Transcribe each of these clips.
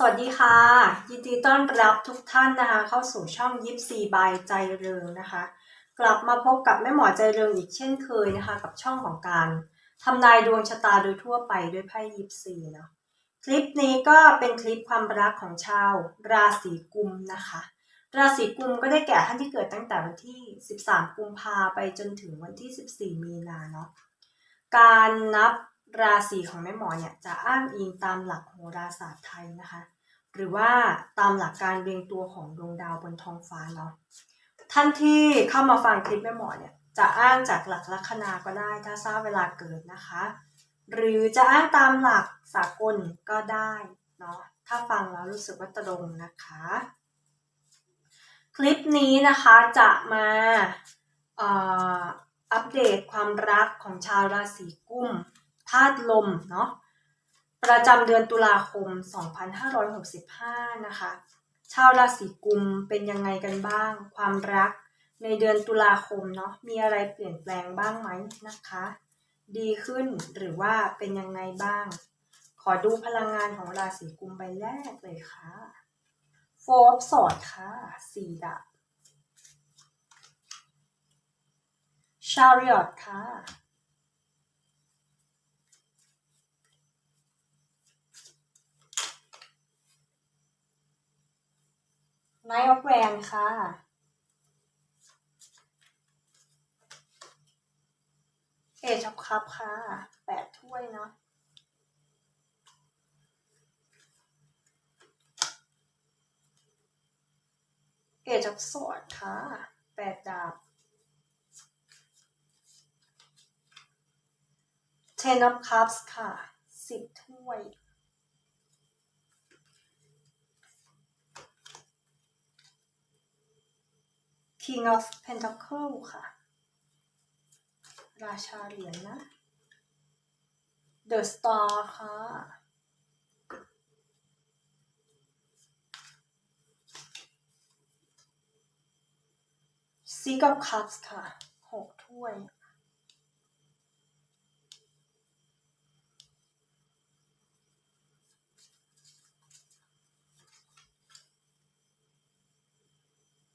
สวัสดีค่ะ ยินดีต้อนรับทุกท่านนะคะ เข้าสู่ช่องยิปซีบายใจเริงนะคะ กลับมาพบกับแม่หมอใจเริงอีกเช่นเคยนะคะ กับช่องของการทำนายดวงชะตาโดยทั่วไปด้วยไพ่ยิปซีเนาะคลิปนี้ก็เป็นคลิปความรักของชาว ราศีกุมนะคะ ราศีกุมก็ได้แก่ท่านที่เกิดตั้งแต่วันที่ 13 กุมภาไปจนถึงวันที่ 14 มีนาเนาะการนับ ราศีของแม่หมอเนี่ยจะอ้างอิงตามหลักโหราศาสตร์ไทยนะคะ หรือว่าตามหลักการเรียงตัวของดวงดาวบนท้องฟ้าเนาะท่านที่เข้ามาฟังคลิปแม่หมอเนี่ยจะอ้างจากหลักลัคนาก็ได้ถ้าทราบเวลาเกิดนะคะ หรือจะอ้างตามหลักสากลก็ได้เนาะถ้าฟังแล้วรู้สึกว่าตรงนะคะ คลิปนี้นะคะจะมาอัปเดตความรักของชาวราศีกุม ธาตุลมเนาะประจำเดือนตุลาคม 2565 นะคะ ชาวราศีกุมเป็นยังไงกันบ้าง ความรักในเดือนตุลาคมเนาะมีอะไรเปลี่ยนแปลงบ้างไหมนะคะ ดีขึ้นหรือว่าเป็นยังไงบ้าง ขอดูพลังงานของราศีกุมใบแรกเลยค่ะโฟร์สอดค่ะสี่ดาบชาริอตค่ะ ไนท์ออฟแวนค่ะ เอชอ f คัพค่ะ แปดถ้วยเนาะเอชอ f สวดค่ะ แปดดาบ Ten of Cups ค่ะ สิบถ้วย King of Pentacle ค่ะ ราชาเหรียญนะ The Star ค่ะ Six of Cups ค่ะหกถ้วย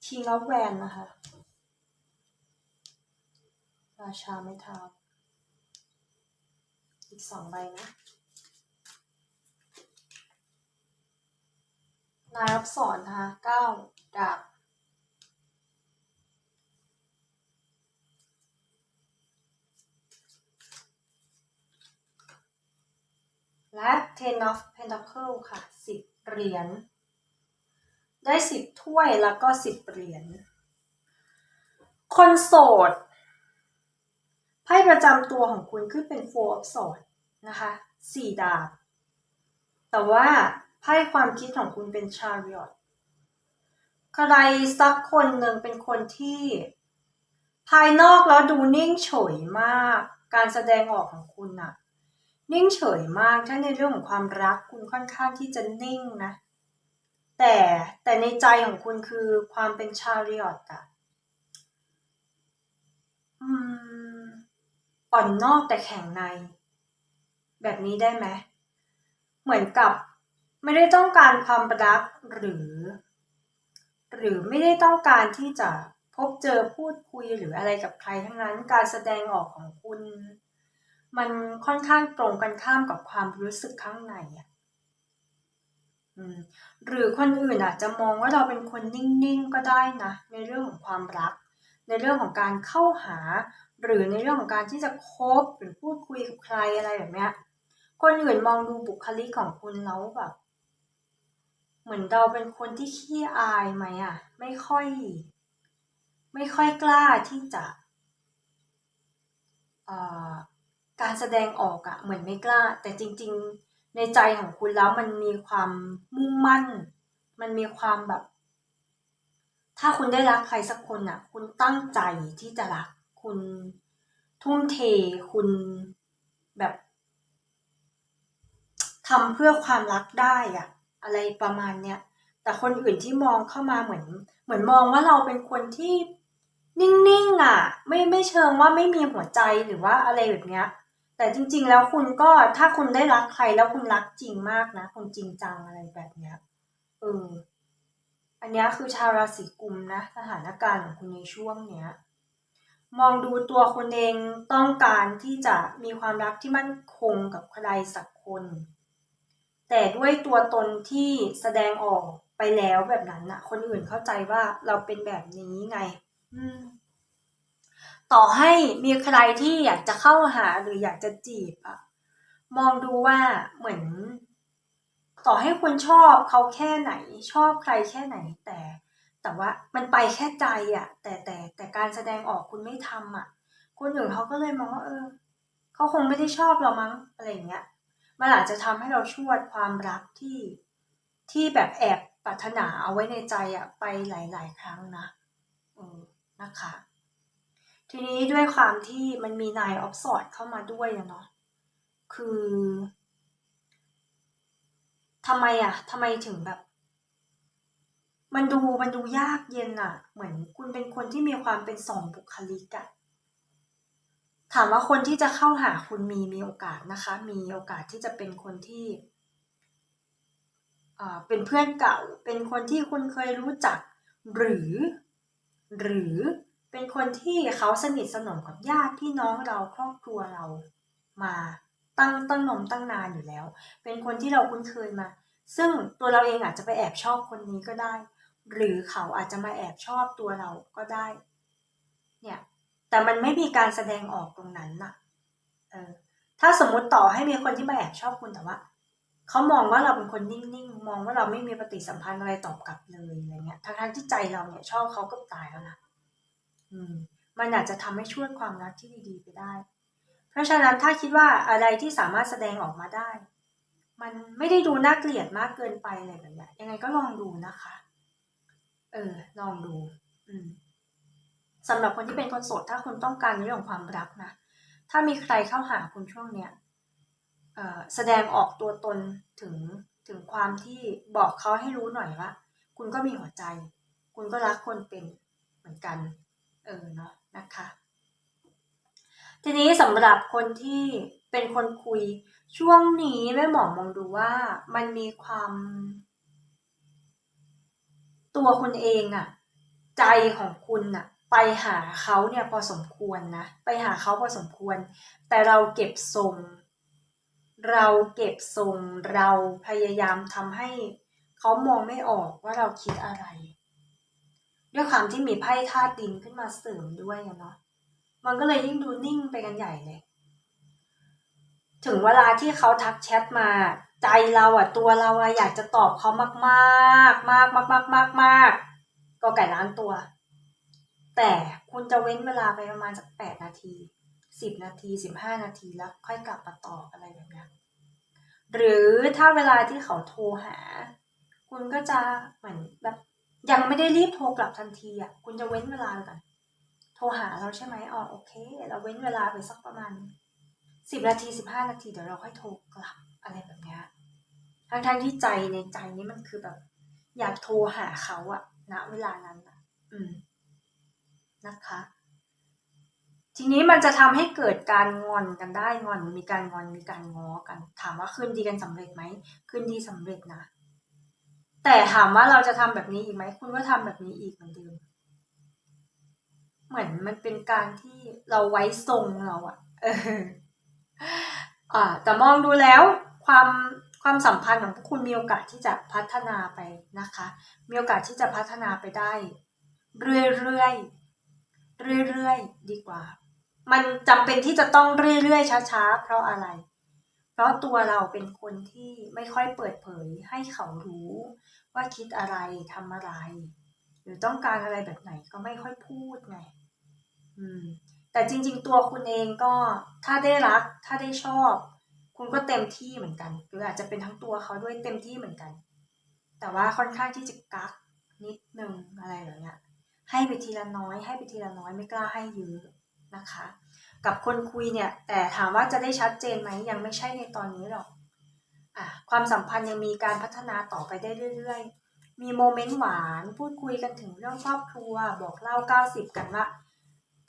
King of Van นะคะ ราชาไม่เท้า อีกสองใบนะ นายรับสอนนะคะเก้าดาบและ Ten of Pentacle ค่ะสิบเหรียญ ได้สิบถ้วยแล้วก็สิบเหรียญ คนโสด ไพ่ประจำตัวของคุณขึ้นเป็น Four of Swords นะคะสี่ดาบ แต่ว่าไพ่ความคิดของคุณเป็น Chariot ใครสักคนหนึ่งเป็นคนที่ ภายนอกแล้วดูนิ่งเฉยมาก การแสดงออกของคุณอะนิ่งเฉยมาก ถ้าในเรื่องของความรักคุณค่อนข้างที่จะนิ่งนะ แต่แต่ในใจของคุณคือความเป็นชาริอตอะอืมอ่อนนอกแต่แข็งใน แบบนี้ได้ไหมเหมือนกับไม่ได้ต้องการความรักหรือ หรือไม่ได้ต้องการที่จะพบเจอพูดคุยหรืออะไรกับใครทั้งนั้นการแสดงออกของคุณ มันค่อนข้างตรงกันข้ามกับความรู้สึกข้างในอะ หรือคนอื่นอาจจะมองว่าเราเป็นคนนิ่งๆก็ได้นะในเรื่องของความรัก ในเรื่องของการเข้าหา หรือในเรื่องของการที่จะคบหรือพูดคุยกับใครอะไรแบบเนี้ยคนอื่นมองดูบุคลิกของคุณแล้วแบบ เหมือนเราเป็นคนที่ขี้อายไหมอะไม่ค่อย ไม่ค่อยกล้าที่จะการแสดงออกอะเหมือนไม่กล้า แต่จริง ๆ ในใจของคุณแล้วมันมีความมุ่งมั่น มันมีความแบบ ถ้าคุณได้รักใครสักคนอะคุณตั้งใจที่จะรัก คุณทุ่มเท คุณแบบทำเพื่อความรักได้อะอะไรประมาณเนี้ยแต่คนอื่นที่มองเข้ามาเหมือน เหมือนมองว่าเราเป็นคนที่นิ่งๆอะ ไม่ไม่เชิงว่าไม่มีหัวใจหรือว่าอะไรแบบเนี้ย แต่จริง ๆ แล้วคุณก็ถ้าคุณได้รักใครแล้วคุณรักจริงมากนะคุณจริงจังอะไรแบบเนี้ยเอออันนี้คือชาวราศีกุมนะสถานการณ์ของคุณในช่วงเนี้ย มองดูตัวคุณเองต้องการที่จะมีความรักที่มั่นคงกับใครสักคน แต่ด้วยตัวตนที่แสดงออกไปแล้วแบบนั้นน่ะคนอื่นเข้าใจว่าเราเป็นแบบนี้ไง อืม ต่อให้มีใครที่อยากจะเข้าหาหรืออยากจะจีบอะมองดูว่าเหมือน ต่อให้คุณชอบเขาแค่ไหน ชอบใครแค่ไหนแต่ แต่ว่ามันไปแค่ใจอะแต่แต่แต่การแสดงออกคุณไม่ทำอะคนอื่นเขาก็เลยมองว่าเออเขาคงไม่ได้ชอบเรามั้งอะไรอย่างเงี้ยมันอาจจะทำให้เราชวดความรักที่ที่แบบแอบปรารถนาเอาไว้ในใจอะไปหลาย ๆ ครั้งนะเออนะคะ ทีนี้ด้วยความที่มันมีนายออฟสอดเข้ามาด้วยอะเนาะคือทำไมอะทำไมถึงแบบ มันดูมันดูยากเย็นอะเหมือนคุณเป็นคนที่มีความเป็นสองบุคลิกอะถามว่าคนที่จะเข้าหาคุณมีมีโอกาสนะคะ มีโอกาสที่จะเป็นคนที่อ่าเป็นเพื่อนเก่า เป็นคนที่คุณเคยรู้จัก หรือ หรือ เป็นคนที่เขาสนิทสนมกับญาติพี่น้องเราครอบครัวเรามาตั้งตั้งนมตั้งนานอยู่แล้ว เป็นคนที่เราคุ้นเคยมา ซึ่งตัวเราเองอาจจะไปแอบชอบคนนี้ก็ได้ หรือเขาอาจจะมาแอบชอบตัวเราก็ได้ เนี่ย แต่มันไม่มีการแสดงออกตรงนั้นน่ะ เออ ถ้าสมมุติต่อให้มีคนที่มาแอบชอบคุณแต่ว่าเขามองว่าเราเป็นคนนิ่งๆ มองว่าเราไม่มีปฏิสัมพันธ์อะไรตอบกลับเลยอะไรเงี้ย ทั้งๆที่ใจเราเนี่ยชอบเขาก็ตายแล้วนะ มันอาจจะทำให้ช่วยความรักที่ดีๆ ไปได้ เพราะฉะนั้นถ้าคิดว่าอะไรที่สามารถแสดงออกมาได้ มันไม่ได้ดูน่าเกลียดมากเกินไปอะไรแบบนี้ยังไงก็ลองดูนะคะ เออ ลองดู อืมสำหรับคนที่เป็นคนโสดถ้าคุณต้องการในเรื่องของความรักนะ ถ้ามีใครเข้าหาคุณช่วงเนี้ยเอ่อแสดงออกตัวตนถึงถึงความที่บอกเขาให้รู้หน่อยว่า คุณก็มีหัวใจ คุณก็รักคนเป็นเหมือนกัน เออเนาะนะคะ ทีนี้สำหรับคนที่เป็นคนคุยช่วงนี้แม่หมอมองดูว่ามันมีความ ตัวคุณเองอะใจของคุณอะไปหาเขาเนี่ยพอสมควรนะไปหาเขาพอสมควร แต่เราเก็บทรง เราเก็บทรงเราพยายามทำให้เขามองไม่ออกว่าเราคิดอะไร ด้วยความที่มีไพ่ธาตุดินขึ้นมาเสริมด้วยเนาะมันก็เลยยิ่งดูนิ่งไปกันใหญ่เลย ถึงเวลาที่เขาทักแชทมา ใจเราอะตัวเราอะอยากจะตอบเขามากมากมากมากมากมากมากก็ไก่ล้านตัว แต่คุณจะเว้นเวลาไปประมาณสักแปดนาทีสิบนาทีสิบห้านาทีแล้วค่อยกลับมาตอบอะไรแบบนี้หรือถ้าเวลาที่เขาโทรหา คุณก็จะเหมือนแบบ ยังไม่ได้รีบโทรกลับทันทีอะคุณจะเว้นเวลาก่อนโทรหาเราใช่ไหมอ๋อโอเค เราเว้นเวลาไปสักประมาณสิบนาทีสิบห้านาทีเดี๋ยวเราค่อยโทรกลับอะไรแบบเนี้ยทั้งทั้งที่ใจในใจนี้มันคือแบบ อยากโทรหาเขาอะณเวลานั้นอะอืมนะคะ ทีนี้มันจะทำให้เกิดการงอนกันได้งอนมีการงอนมีการง้อกัน ถามว่าคืนดีกันสำเร็จไหมคืนดีสำเร็จนะ แต่ถามว่าเราจะทำแบบนี้อีกไหมคุณก็ทำแบบนี้อีกเหมือนเดิมเหมือนมันเป็นการที่เราไว้ทรงเราอะเอออ่าแต่มองดูแล้วความความสัมพันธ์ของพวกคุณมีโอกาสที่จะพัฒนาไปนะคะ มีโอกาสที่จะพัฒนาไปได้ เรื่อยๆเรื่อยๆดีกว่า มันจำเป็นที่จะต้องเรื่อยๆช้าๆเพราะอะไร เพราะตัวเราเป็นคนที่ไม่ค่อยเปิดเผยให้เขารู้ว่าคิดอะไรทำอะไร หรือต้องการอะไรแบบไหนก็ไม่ค่อยพูดไงอืม แต่จริง ๆ ตัวคุณเองก็ถ้าได้รัก ถ้าได้ชอบ คุณก็เต็มที่เหมือนกัน หรืออาจจะเป็นทั้งตัวเขาด้วยเต็มที่เหมือนกัน แต่ว่าค่อนข้างที่จะกักนิดนึงอะไรแบบเนี้ยให้ไปทีละน้อย ให้ไปทีละน้อยไม่กล้าให้เยอะนะคะ กับคนคุยเนี่ย แต่ถามว่าจะได้ชัดเจนไหมยังไม่ใช่ในตอนนี้หรอกอะความสัมพันธ์ยังมีการพัฒนาต่อไปได้เรื่อยๆ มีโมเมนต์หวานพูดคุยกันถึงเรื่องครอบครัว บอกเล่า 90 กันว่า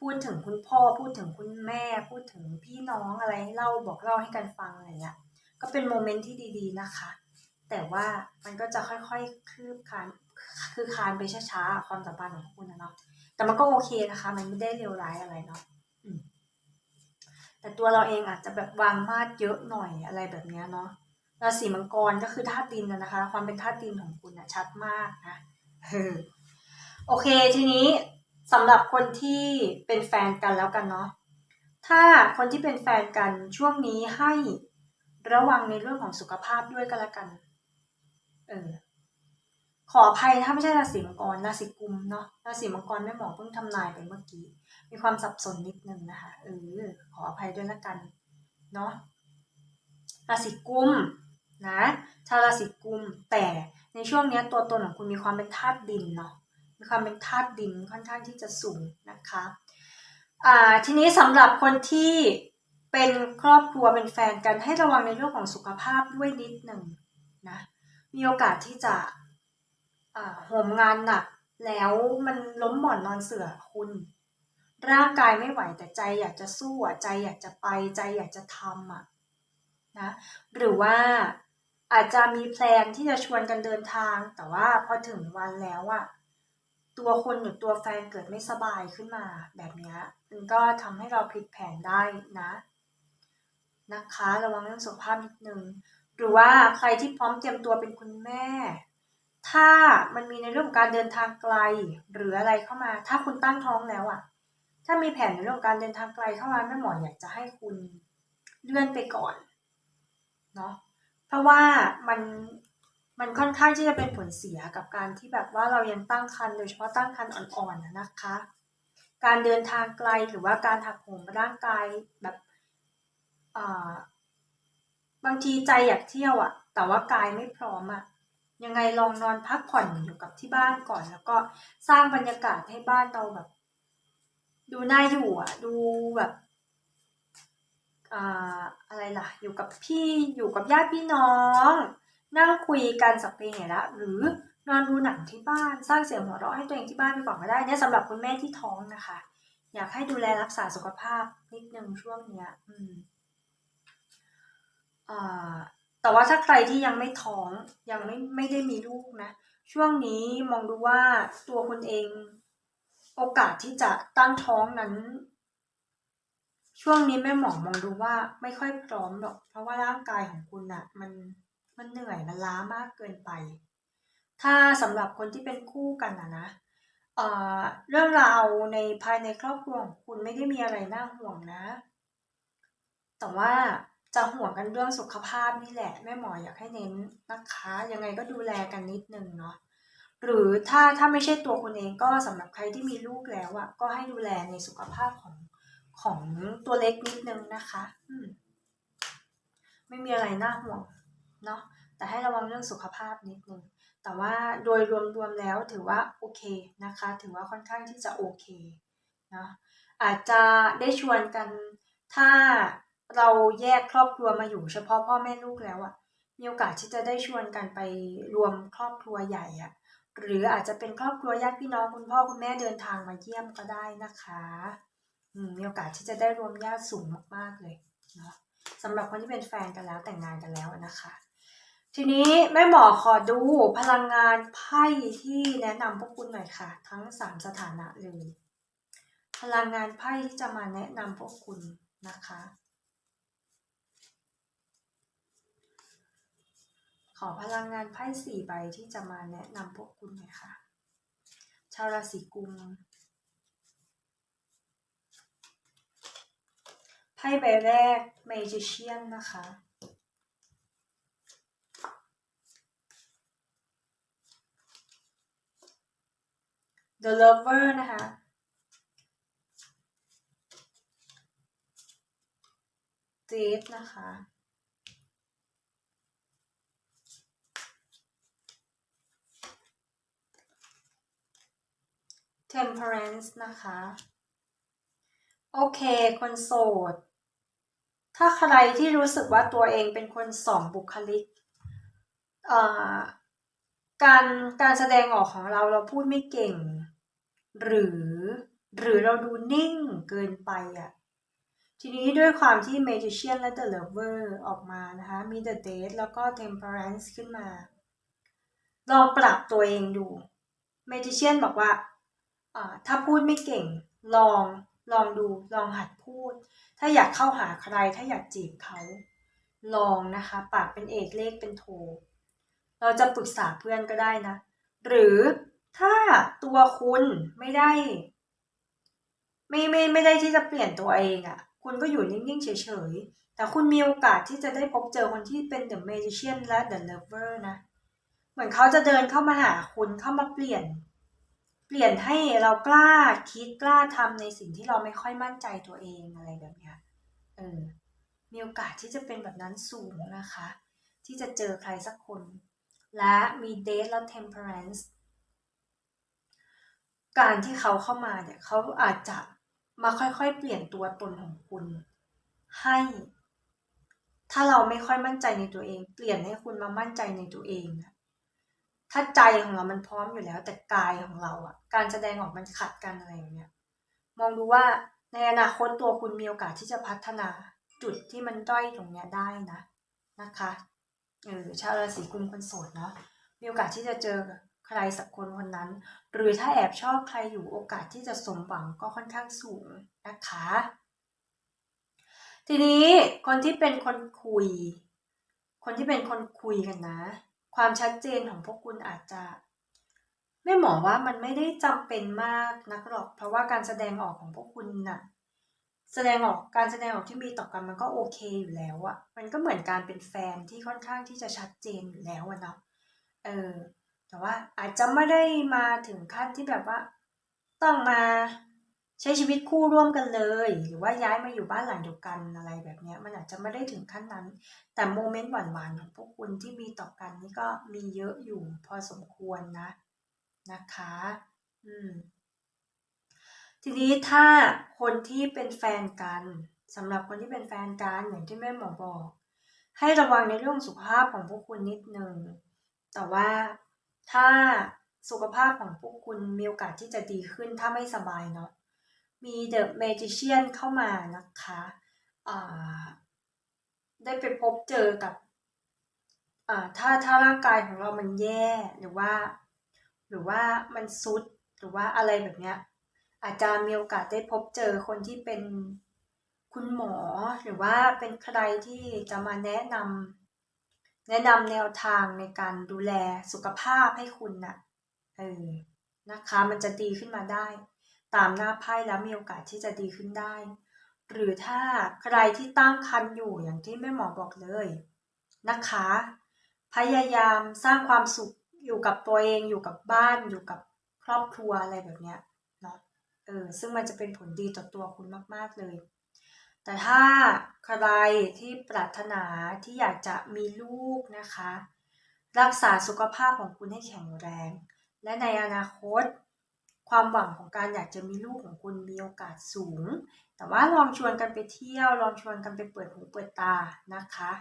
พูดถึงคุณพ่อพูดถึงคุณแม่ พูดถึงพี่น้องอะไรเล่าบอกเล่าให้กันฟังอะไรเงี้ยก็เป็นโมเมนต์ที่ดีๆนะคะ แต่ว่ามันก็จะค่อยๆคืบคานคือคานไปช้าๆความสัมพันธ์ของคุณนะเนาะแต่มันก็โอเคนะคะ มันไม่ได้เลวร้ายอะไรเนาะ แต่ตัวเราเองอาจจะแบบวางมาดเยอะหน่อยอะไรแบบนี้เนาะราศีมังกรก็คือธาตุดินนะคะ ความเป็นธาตุดินของคุณนะชัดมากนะเออโอเคทีนี้สำหรับคนที่เป็นแฟนกันแล้วกันเนาะถ้าคนที่เป็นแฟนกันช่วงนี้ให้ระวังในเรื่องของสุขภาพด้วยก็แล้วกัน เออ ขออภัยถ้าไม่ใช่ราศีมังกรราศีกุมเนาะราศีมังกรแม่หมอเพิ่งทำนายไปเมื่อกี้ มีความสับสนนิดนึงนะคะเออขออภัยด้วยละกันเนาะราศีกุมนะชาวราศีกุมแต่ในช่วงนี้ตัวตนของคุณมีความเป็นธาตุดินเนาะมีความเป็นธาตุดินค่อนข้างที่จะสูงนะคะอ่าทีนี้สำหรับคนที่เป็นครอบครัวเป็นแฟนกันให้ระวังในเรื่องของสุขภาพด้วยนิดหนึ่งนะมีโอกาสที่จะ โหมงานหนักแล้วมันล้มหมอนนอนเสือคุณ ร่างกายไม่ไหวแต่ใจอยากจะสู้อะใจอยากจะไปใจอยากจะทำอะนะหรือว่าอาจจะมีแพลนที่จะชวนกันเดินทาง แต่ว่าพอถึงวันแล้วอะตัวคนหรือตัวแฟนเกิดไม่สบายขึ้นมาแบบนี้มันก็ทำให้เราพลิกแผนได้นะนะคะ ระวังเรื่องสุขภาพนิดนึง หรือว่าใครที่พร้อมเตรียมตัวเป็นคุณแม่ ถ้ามันมีในเรื่องของการเดินทางไกลหรืออะไรเข้ามา ถ้าคุณตั้งท้องแล้วอะ่ะถ้ามีแผนในเรื่องของการเดินทางไกลเข้ามาแม่หมออยากจะให้คุณเลื่อนไปก่อนเนาะเพราะว่ามันมันค่อนข้างที่จะเป็นผลเสียกับการที่แบบว่าเรายังตั้งครรภ์โดยเฉพาะตั้งครรภ์อ่อนๆนะคะ การเดินทางไกลหรือว่าการหักโหมร่างกายแบบบางทีใจอยากเที่ยวอะแต่ว่ากายไม่พร้อมอะ ยังไงลองนอนพักผ่อนอยู่กับที่บ้านก่อน แล้วก็สร้างบรรยากาศให้บ้านเราแบบ ดูน่าอยู่อะดูแบบอะไรล่ะ อยู่กับพี่อยู่กับญาติพี่น้อง นั่งคุยกันสักเพลงละหรือนอนดูหนังที่บ้านสร้างเสียงหัวเราะให้ตัวเองที่บ้านไปก่อนก็ได้เนี่ยสำหรับคุณแม่ที่ท้องนะคะ อยากให้ดูแลรักษาสุขภาพนิดนึงช่วงเนี้ย อืม แต่ว่าถ้าใครที่ยังไม่ท้องยังไม่ไม่ได้มีลูกนะ ช่วงนี้มองดูว่าตัวคุณเองโอกาสที่จะตั้งท้องนั้น ช่วงนี้แม่หมอมองดูว่าไม่ค่อยพร้อมหรอก เพราะว่าร่างกายของคุณอะมันมันเหนื่อยมันล้ามากเกินไป ถ้าสำหรับคนที่เป็นคู่กันอะนะเอ่อเรื่องราวในภายในครอบครัวของคุณไม่ได้มีอะไรน่าห่วงนะ แต่ว่า จะห่วงกันเรื่องสุขภาพนี่แหละแม่หมออยากให้เน้นนะคะ ยังไงก็ดูแลกันนิดนึงเนาะหรือถ้าถ้าไม่ใช่ตัวคุณเองก็สำหรับใครที่มีลูกแล้วอะก็ให้ดูแลในสุขภาพของของตัวเล็กนิดนึงนะคะอืมไม่มีอะไรน่าห่วงเนาะแต่ให้ระวังเรื่องสุขภาพนิดนึงแต่ว่าโดยรวมๆแล้วถือว่าโอเคนะคะ ถือว่าค่อนข้างที่จะโอเคเนาะอาจจะได้ชวนกันถ้า เราแยกครอบครัวมาอยู่เฉพาะพ่อแม่ลูกแล้วอะมีโอกาสที่จะได้ชวนกันไปรวมครอบครัวใหญ่อะหรืออาจจะเป็นครอบครัวญาติพี่น้องคุณพ่อคุณแม่เดินทางมาเยี่ยมก็ได้นะคะมีโอกาสที่จะได้รวมญาติสูงมากๆเลยเนาะสำหรับคนที่เป็นแฟนกันแล้วแต่งงานกันแล้วนะคะ ทีนี้แม่หมอขอดูพลังงานไพ่ที่แนะนำพวกคุณหน่อยค่ะ ทั้งสามสถานะเลย พลังงานไพ่ที่จะมาแนะนำพวกคุณนะคะ อพลังงานไพ่สี่ใบที่จะมาแนะนำพวกคุณหน่อยค่ะ ชาวราศีกุมไพ่ใบแรก Magician นะคะ The Lover นะคะ Date นะคะ temperance นะคะ โอเค คนโสด ถ้าใครที่รู้สึกว่าตัวเองเป็นคนสองบุคลิก การการแสดงออกของเราเราพูดไม่เก่ง หรือหรือเราดูนิ่งเกินไปอะทีนี้ด้วยความที่ Magician และ The Lover ออกมานะคะ มี The Date แล้วก็ Temperance ขึ้นมา ลองปรับตัวเองดู Magician บอกว่า ถ้าพูดไม่เก่งลองลองดูลองหัดพูด ถ้าอยากเข้าหาใคร ถ้าอยากจีบเขาลองนะคะ ปากเป็นเอกเลขเป็นโท เราจะปรึกษาเพื่อนก็ได้นะ หรือถ้าตัวคุณไม่ได้ ไม่ไม่ไม่ได้ที่จะเปลี่ยนตัวเองอะ่ะ คุณก็อยู่นิ่งๆเฉยๆ แต่คุณมีโอกาสที่จะได้พบเจอคนที่เป็น The Magician และ The Lover นะ เหมือนเขาจะเดินเข้ามาหาคุณเข้ามาเปลี่ยน เปลี่ยนให้เรากล้าคิดกล้าทำในสิ่งที่เราไม่ค่อยมั่นใจตัวเองอะไรแบบเนี้ยเออมีโอกาสที่จะเป็นแบบนั้นสูงนะคะ ที่จะเจอใครสักคน และมี Date และ Temperance การที่เขาเข้ามาเนี่ยเขาอาจจะมาค่อยๆ เปลี่ยนตัวตนของคุณ ให้ ถ้าเราไม่ค่อยมั่นใจในตัวเอง เปลี่ยนให้คุณมามั่นใจในตัวเองอะถ้าใจของเรามันพร้อมอยู่แล้ว แต่กายของเราอะ การแสดงออกมันขัดกันอะไรอย่างเงี้ยมองดูว่าในอนาคตตัวคุณมีโอกาสที่จะพัฒนาจุดที่มันด้อยตรงเนี้ยได้นะนะคะเออชาวราศีกุมคนโสดเนาะมีโอกาสที่จะเจอใครสักคนคนนั้น หรือถ้าแอบชอบใครอยู่โอกาสที่จะสมหวังก็ค่อนข้างสูงนะคะ ทีนี้คนที่เป็นคนคุย คนที่เป็นคนคุยกันนะ ความชัดเจนของพวกคุณอาจจะ ไม่หมอว่ามันไม่ได้จำเป็นมากนักหรอก เพราะว่าการแสดงออกของพวกคุณน่ะ แสดงออกการแสดงออกที่มีต่อกันมันก็โอเคอยู่แล้วอะมันก็เหมือนการเป็นแฟนที่ค่อนข้างที่จะชัดเจนอยู่แล้วเนาะเออแต่ว่าอาจจะไม่ได้มาถึงขั้นที่แบบว่า ต้องมาใช้ชีวิตคู่ร่วมกันเลย หรือว่าย้ายมาอยู่บ้านหลังเดียวกันอะไรแบบเนี้ยมันอาจจะไม่ได้ถึงขั้นนั้น แต่โมเมนต์หวานๆของพวกคุณที่มีต่อกันนี่ก็มีเยอะอยู่พอสมควรนะ นะคะ อืม ทีนี้ถ้าคนที่เป็นแฟนกันสำหรับคนที่เป็นแฟนกันอย่างที่แม่หมอบอก ให้ระวังในเรื่องสุขภาพของพวกคุณนิดนึงแต่ว่าถ้าสุขภาพของพวกคุณมีโอกาสที่จะดีขึ้นถ้าไม่สบายเนาะมีเดอะเมจิเชียนเข้ามานะคะอ่าได้ไปพบเจอกับอ่าถ้าถ้าร่างกายของเรามันแย่หรือว่าห รือว่ามันซุดหรือว่าอะไรแบบเนี้ยอาจจะมีโอกาสได้พบเจอคนที่เป็นคุณหมอหรือว่าเป็นใครที่จะมาแนะนำแนะนำแนวทางในการดูแลสุขภาพให้คุณนะ่ะเออนะคะมันจะดีขึ้นมาได้ ตามหน้าไพ่แล้วมีโอกาสที่จะดีขึ้นได้ หรือถ้าใครที่ตั้งครรภ์อยู่อย่างที่แม่หมอบอกเลยนะคะ พยายามสร้างความสุข อยู่กับตัวเองอยู่กับบ้านอยู่กับครอบครัวอะไรแบบเนี้ยเนาะเออซึ่งมันจะเป็นผลดีต่อตัวคุณมาก ๆเลย แต่ถ้าใครที่ปรารถนาที่อยากจะมีลูกนะคะ รักษาสุขภาพของคุณให้แข็งแรง และในอนาคต ความหวังของการอยากจะมีลูกของคุณมีโอกาสสูง แต่ว่าลองชวนกันไปเที่ยว ลองชวนกันไปเปิดหูเปิดตานะคะ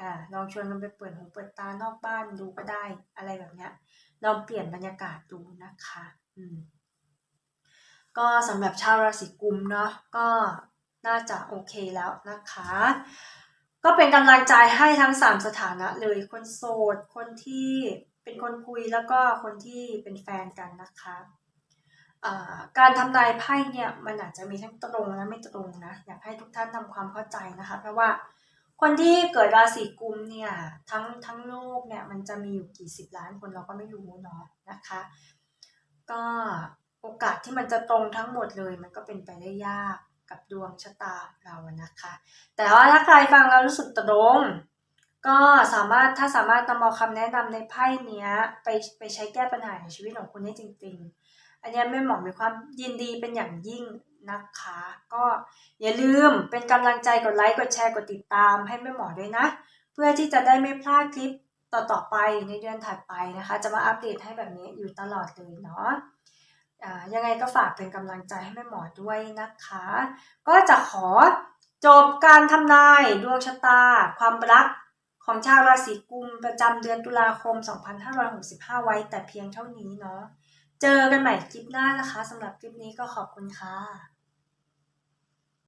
อ่าลองชวนกันไปเปิดหูเปิดตานอกบ้านดูก็ได้อะไรแบบเนี้ยลองเปลี่ยนบรรยากาศดูนะคะ อืม ก็สำหรับชาวราศีกุมเนาะก็น่าจะโอเคแล้วนะคะ ก็เป็นกำลังใจให้ทั้งสามสถานะเลยคนโสด คนที่เป็นคนคุยแล้วก็คนที่เป็นแฟนกันนะคะการทำนายไพ่เนี่ยมันอาจจะมีทั้งตรงและไม่ตรงนะ อยากให้ทุกท่านทำความเข้าใจนะคะ เพราะว่า คนที่เกิดราศีกุมเนี่ยทั้งทั้งโลกเนี่ยมันจะมีอยู่กี่สิบล้านคนเราก็ไม่รู้เนาะนะคะ ก็โอกาสที่มันจะตรงทั้งหมดเลยมันก็เป็นไปได้ยากกับดวงชะตาเรานะคะ แต่ว่าถ้าใครฟังแล้วรู้สึกตรงก็สามารถถ้าสามารถนำเอาคำแนะนำในไพ่เนี้ยไปไปใช้แก้ปัญหาในชีวิตของคุณได้จริง อันนี้แม่หมอมีความยินดีเป็นอย่างยิ่งนะคะ ก็อย่าลืมเป็นกำลังใจกดไลค์กดแชร์กดติดตามให้แม่หมอด้วยนะ เพื่อที่จะได้ไม่พลาดคลิปต่อๆไปในเดือนถัดไปนะคะ จะมาอัปเดตให้แบบนี้อยู่ตลอดเลยเนาะยังไงก็ฝากเป็นกำลังใจให้แม่หมอด้วยนะคะ ก็จะขอจบการทำนายดวงชะตา ความรักของชาวราศีกุมประจำเดือนตุลาคม 2565 ไว้แต่เพียงเท่านี้เนาะ เจอกันใหม่คลิปหน้านะคะสำหรับคลิปนี้ก็ขอบคุณค่ะ